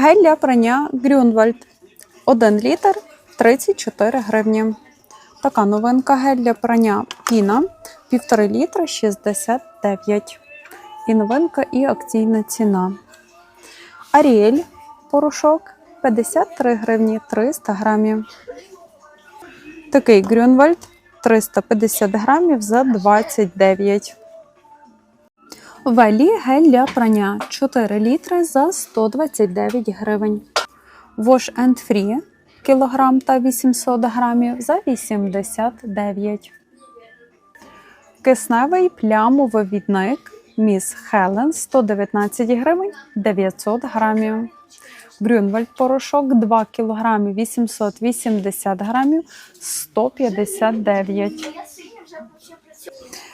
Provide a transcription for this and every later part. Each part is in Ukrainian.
Гель для прання Грюнвальд 1 літр 34 гривні. Така новинка гель для прання піна 1,5 літра 69. І новинка і акційна ціна. Аріель порошок 53 гривні 300 грамів. Такий Грюнвальд 350 грамів за 29. Велі гель для прання 4 літри за 129 гривень. Wash and Free кілограм та 800 грамів за 89. Кисневий плямовивідник Міс Хелен 119 гривень 900 грамів. Брюнвальд порошок 2 кг 880 грамів 159.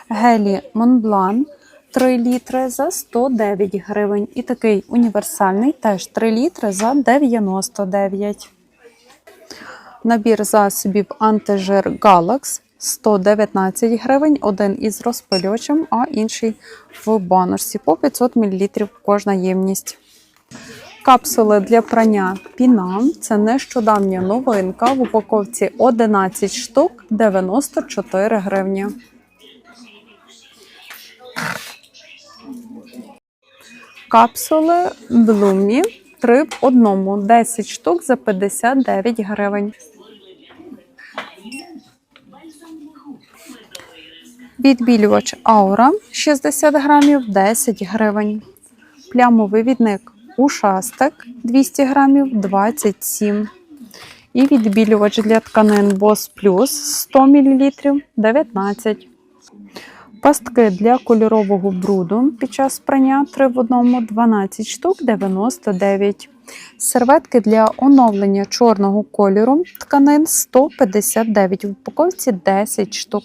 Гелі Монблан 3 літри за 109 гривень. І такий універсальний теж 3 літри за 99. Набір засобів антижир Galax 119 гривень, один із розпилювачем, а інший в баночці по 500 мл кожна ємність. Капсули для прання Пінам це нещодавня новинка в упаковці 11 штук 94 гривні. Капсули Блумі 3 в одному 10 штук за 59 гривень. Відбілювач Аура 60 грамів 10 гривень. Плямовий відник Ушастик 200 грамів 27. І відбілювач для тканин Boss Plus 100 мл 19. Пастки для кольорового бруду під час прання 3 в одному 12 штук 99. Серветки для оновлення чорного кольору тканин 159 в упаковці 10 штук.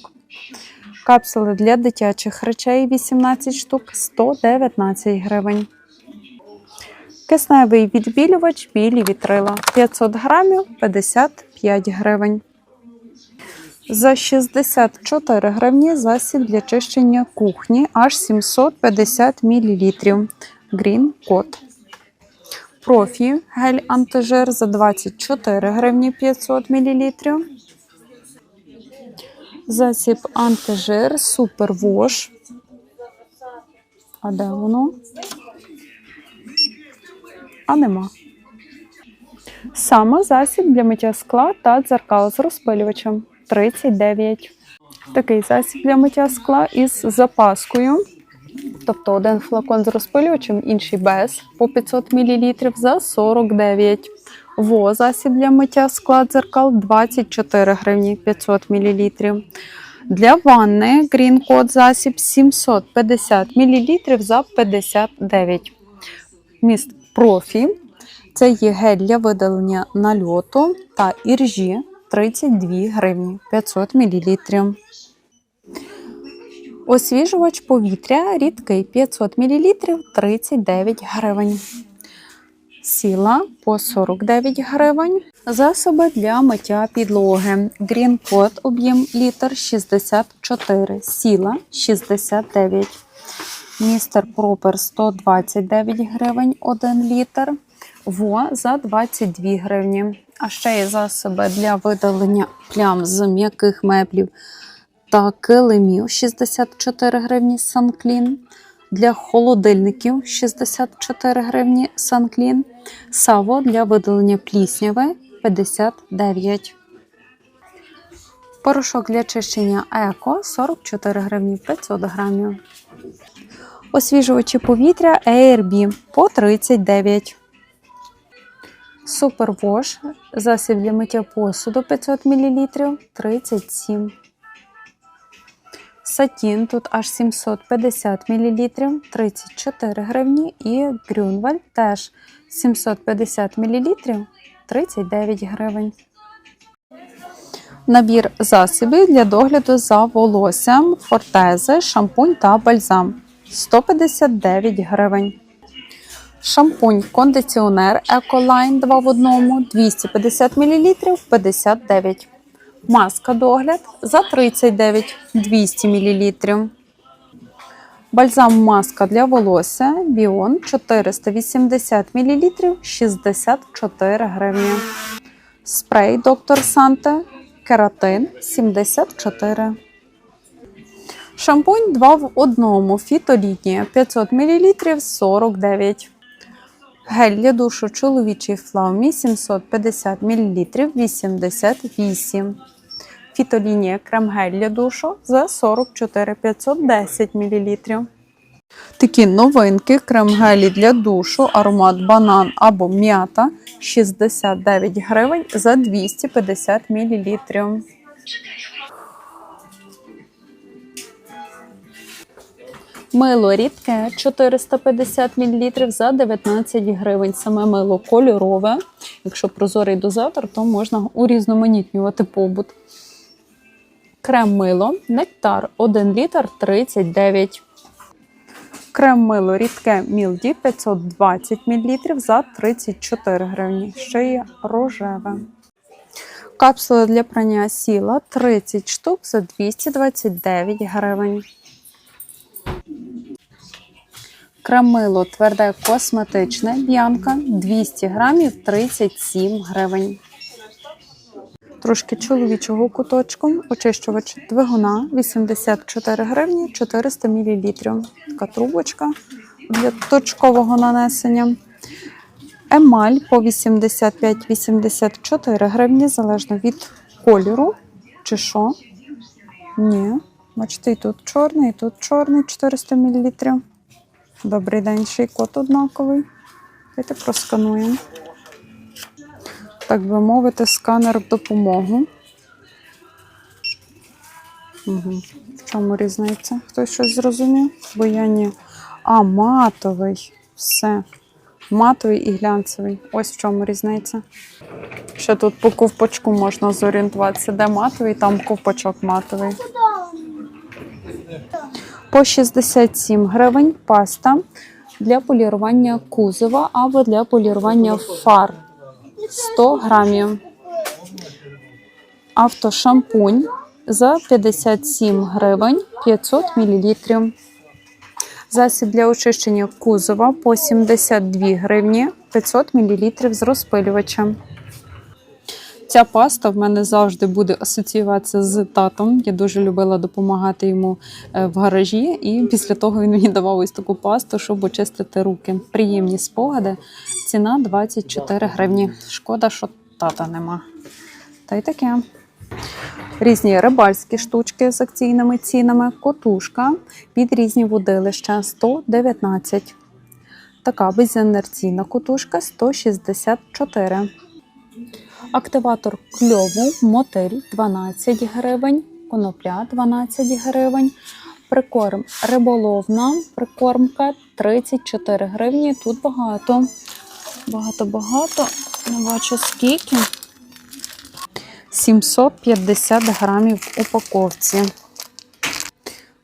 Капсули для дитячих речей 18 штук 119 гривень. Кисневий відбілювач білі вітрила 500 грамів 55 гривень. За 64 гривні засіб для чищення кухні аж 750 мл. Green Code. Профі гель антижир за 24 гривні 500 мл. Засіб антижир Супер Вош. А де воно? А нема. Саме засіб для миття скла та дзеркал з розпилювачем 39. Такий засіб для миття скла із запаскою. Тобто один флакон з розпилювачем, інший без по 500 мл за 49. Во засіб для миття скла дзеркал 24 гривні 500 мл. Для ванни Green Code засіб 750 мл за 59. Міст профі. Це є гель для видалення нальоту та іржі 32 гривні 500 мл. Освіжувач повітря рідкий 500 мл 39 гривень. Сіла по 49 гривень. Засоби для миття підлоги. Green Code об'єм літр 64. Сіла 69. Містер Пропер 129 гривень 1 літр. Во за 22 гривні. А ще є засоби для видалення плям з м'яких меблів та килимів 64 гривні Санклін. Для холодильників 64 гривні Санклін. Саво для видалення плісняви 59. Порошок для чищення еко 44 гривні 500 грамів. Освіжувачі повітря AirB по 39. Супервош засіб для миття посуду 500 мл 37. Сатін тут аж 750 мл 34 гривні. І Грюнвальд теж 750 мл 39 гривень. Набір засобів для догляду за волоссям, фортези, шампунь та бальзам 159 гривень. Шампунь кондиціонер Ecoline 2 в 1 250 мл 59. Маска догляд за 39 200 мл. Бальзам маска для волосся Біон 480 мл 64 гривні. Спрей Доктор Санте Кератин 74. Шампунь 2 в одному. Фітолінія 500 мл 49. Гель для душу чоловічий флаумі 750 мл 88. Фітолінія крем-гель для душу за 44 510 мл. Такі новинки крем-гелі для душу, аромат банан або м'ята 69 гривень за 250 мл. Мило рідке 450 мл за 19 гривень. Саме мило кольорове. Якщо прозорий дозатор, то можна урізноманітнювати побут. Крем мило, нектар 1 літр 39. Крем мило рідке Мілді 520 мл за 34 гривні. Ще є рожеве. Капсула для прання сіла 30 штук за 229 гривень. Кремило тверде косметичне б'янка 200 грамів 37 гривень. Трошки чоловічого куточку. Очищувач двигуна 84 гривні 400 мл. Така трубочка для точкового нанесення. Емаль по 85-84 гривні, залежно від кольору. Чи що? Ні. Бачите, і тут чорний, і тут чорний 400 мл. Добрий день, ще й код однаковий. Давайте проскануємо. Так би мовити, сканер в допомогу. Угу. В чому різниця? Хтось щось зрозумів? Бо я ні. А, матовий. Все. Матовий і глянцевий. Ось в чому різниця. Ще тут по ковпачку можна зорієнтуватися, де матовий, там ковпачок матовий. По 67 гривень паста для полірування кузова або для полірування фар 100 грамів. Автошампунь за 57 гривень 500 мл. Засіб для очищення кузова по 72 гривні 500 мл з розпилювачем. Ця паста в мене завжди буде асоціюватися з татом. Я дуже любила допомагати йому е, в гаражі, і після того він мені давав ось таку пасту, щоб очистити руки. Приємні спогади. Ціна 24 гривні. Шкода, що тата нема. Та й таке. Різні рибальські штучки з акційними цінами, котушка під різні водилища 119. Така безінерційна котушка 164. Активатор кльову мотиль 12 гривень, конопля 12 гривень, прикорм риболовна прикормка 34 гривні. Тут багато. Багато-багато. Не бачу скільки. 750 грамів в упаковці.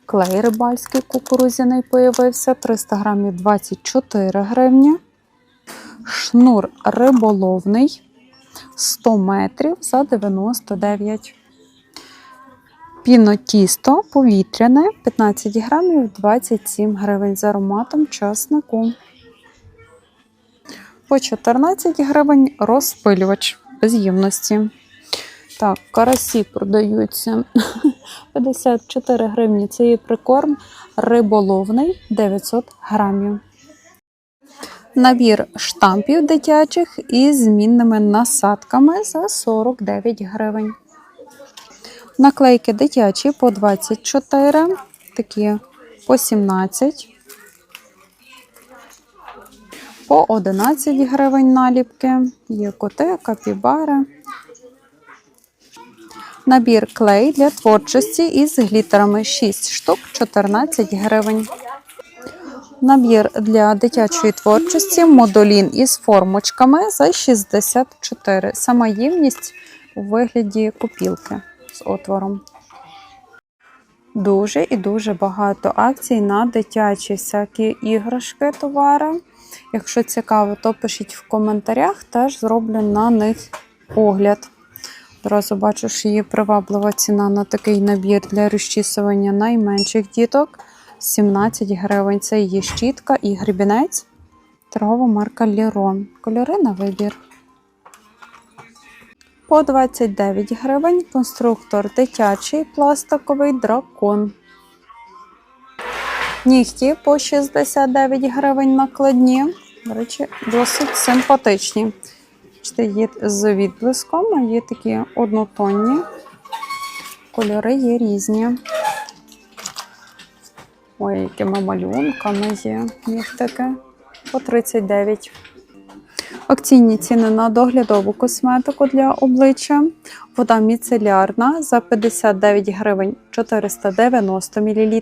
Клей рибальський кукурузяний появився 300 грамів 24 гривні. Шнур риболовний 100 метрів за 99. Пінотісто повітряне 15 грамів 27 гривень з ароматом часнику. По 14 гривень розпилювач без ємності. Так, карасі продаються 54 гривні. Це є прикорм риболовний 900 грамів. Набір штампів дитячих із змінними насадками за 49 гривень. Наклейки дитячі по 24, такі по 17, по 11 гривень наліпки. Є коти, капібари. Набір клей для творчості із глітерами 6 штук 14 гривень. Набір для дитячої творчості модулін із формочками за 64. Сама ємність у вигляді копілки з отвором. Дуже і дуже багато акцій на дитячі всякі іграшки, товари. Якщо цікаво, то пишіть в коментарях, теж зроблю на них огляд. Одразу бачу, що є приваблива ціна на такий набір для розчісування найменших діток 17 гривень. Це її щітка і грібінець. Торгова марка Лірон. Кольори на вибір. По 29 гривень конструктор дитячий пластиковий дракон. Нігті по 69 гривень накладні. До речі, досить симпатичні. Є з відблиском, а є такі однотонні. Кольори є різні. Ой, якими малюнками є нігтики. По 39. Акційні ціни на доглядову косметику для обличчя. Вода міцелярна за 59 гривень 490 мл.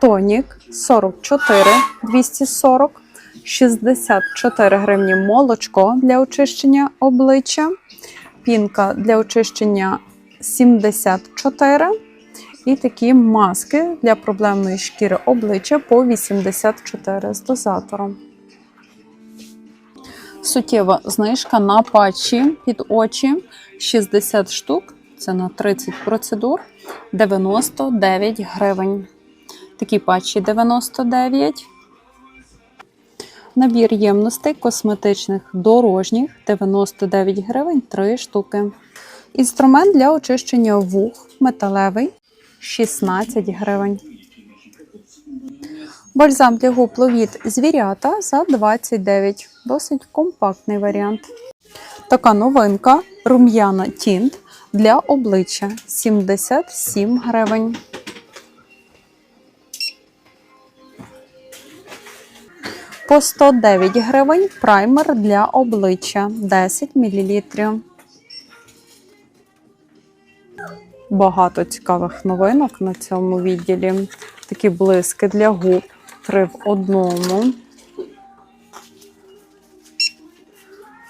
Тонік 44 240, 64 гривні молочко для очищення обличчя. Пінка для очищення 74. І такі маски для проблемної шкіри обличчя по 84 з дозатором. Суттєва знижка на патчі під очі 60 штук. Це на 30 процедур 99 гривень. Такі патчі 99. Набір ємностей косметичних дорожніх 99 гривень 3 штуки. Інструмент для очищення вух металевий 16 гривень. Бальзам для губ Ловіт звірята за 29. Досить компактний варіант. Така новинка рум'яна тінт для обличчя 77 гривень. По 109 гривень праймер для обличчя 10 мл. Багато цікавих новинок на цьому відділі. Такі блиски для губ. Три в одному.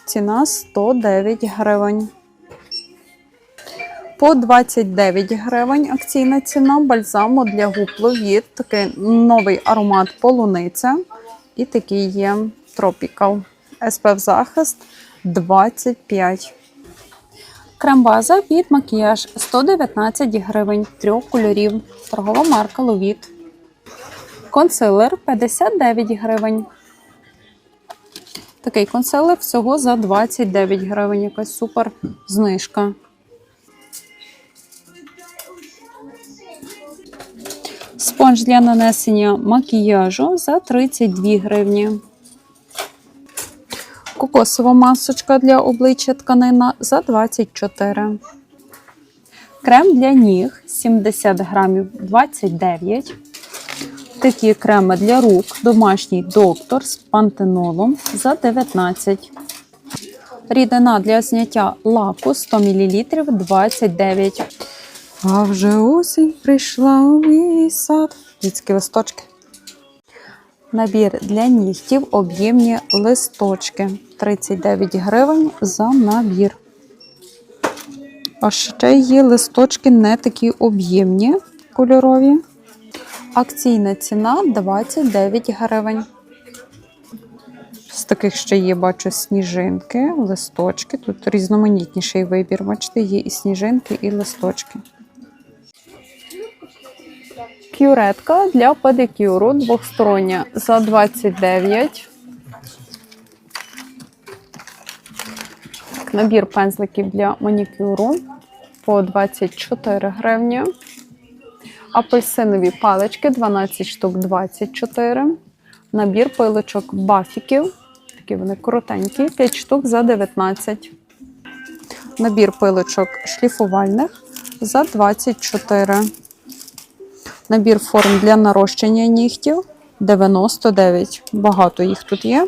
Ціна 109 гривень. По 29 гривень акційна ціна бальзаму для губ Ловіт. Такий новий аромат полуниця. І такий є Tropical. SPF захист 25. Крем-база під макіяж 119 гривень трьох кольорів. Торгова марка Ловіт. Консилер 59 гривень. Такий консилер всього за 29 гривень. Якась супер знижка. Спонж для нанесення макіяжу за 32 гривні. Кокосова масочка для обличчя тканина за 24. Крем для ніг 70 грамів 29. Такі креми для рук домашній доктор з пантенолом за 19. Рідина для зняття лаку 100 мл 29. А вже осінь прийшла у мій сад. Дітські листочки. Набір для нігтів об'ємні листочки 39 гривень за набір. А ще є листочки не такі об'ємні кольорові. Акційна ціна 29 гривень. З таких ще є, бачу, сніжинки, листочки. Тут різноманітніший вибір. Бачите, є і сніжинки, і листочки. Кюретка для педикюру двохстороння за 29. Набір пензликів для манікюру по 24 гривні. Апельсинові палички 12 штук 24. Набір пилочок бафіків. Такі вони коротенькі, 5 штук за 19. Набір пилочок шліфувальних за 24. Набір форм для нарощення нігтів 99. Багато їх тут є.